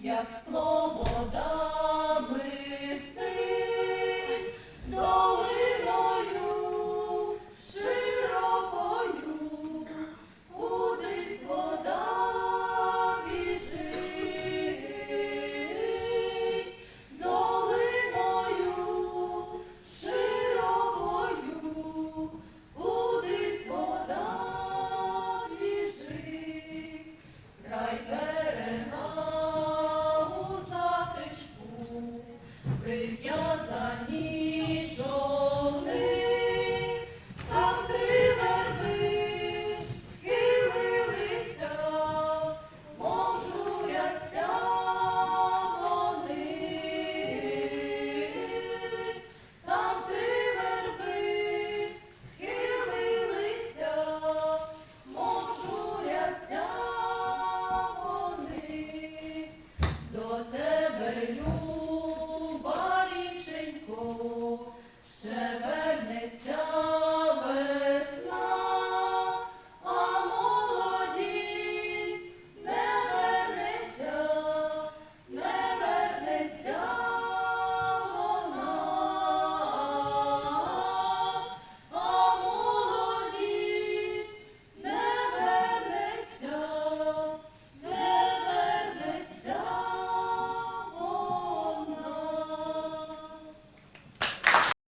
як скло водами. прив'язані.